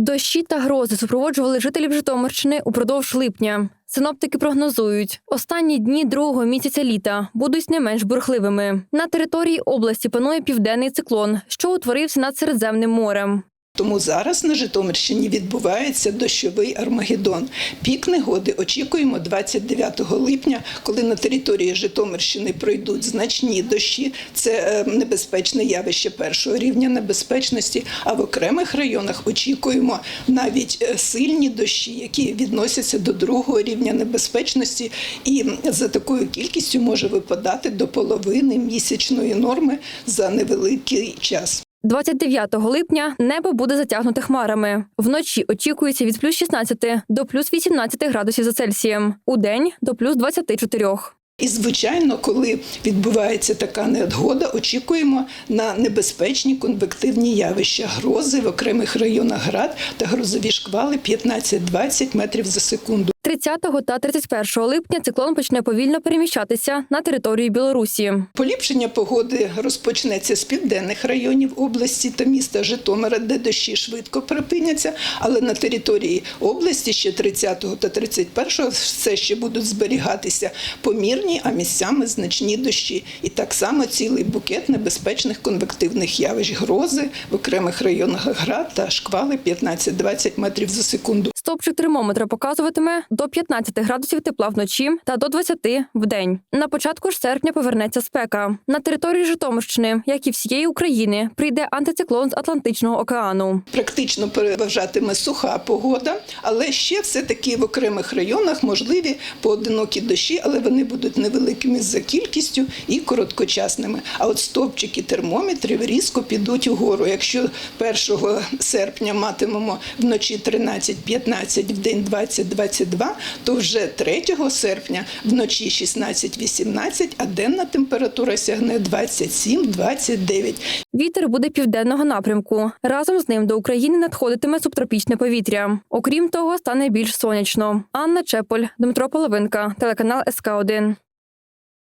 Дощі та грози супроводжували жителів Житомирщини упродовж липня. Синоптики прогнозують, останні дні другого місяця літа будуть не менш бурхливими. На території області панує південний циклон, що утворився над Середземним морем. Тому зараз на Житомирщині відбувається дощовий Армагеддон. Пік негоди очікуємо 29 липня, коли на території Житомирщини пройдуть значні дощі. Це е, небезпечне явище першого рівня небезпечності. А в окремих районах очікуємо навіть е, сильні дощі, які відносяться до другого рівня небезпечності, і за такою кількістю може випадати до половини місячної норми за невеликий час. 29 липня небо буде затягнуте хмарами. Вночі очікується від плюс 16 до плюс 18 градусів за Цельсієм, у день до плюс 24. І звичайно, коли відбувається така негода, очікуємо на небезпечні конвективні явища, грози в окремих районах град та грозові шквали 15-20 метрів за секунду. 30 та 31 липня циклон почне повільно переміщатися на територію Білорусі. Поліпшення погоди розпочнеться з південних районів області та міста Житомира, де дощі швидко припиняться, але на території області ще 30 та 31 все ще будуть зберігатися помірні, а місцями значні дощі. І так само цілий букет небезпечних конвективних явищ, грози в окремих районах град та шквали 15-20 метрів за секунду. Стопчик термометра показуватиме до 15 градусів тепла вночі та до 20 в день. На початку ж серпня повернеться спека. На території Житомирщини, як і всієї України, прийде антициклон з Атлантичного океану. Практично переважатиме суха погода, але ще все-таки в окремих районах можливі поодинокі дощі, але вони будуть невеликими за кількістю і короткочасними. А от стовпчики термометрів різко підуть угору. Якщо 1 серпня матимемо вночі 13-15, в день 20-22, то вже 3 серпня вночі 16-18, а денна температура сягне 27-29. Вітер буде південного напрямку. Разом з ним до України надходитиме субтропічне повітря. Окрім того, стане більш сонячно. Анна Чеполь, Дмитро Половинка, телеканал СК 1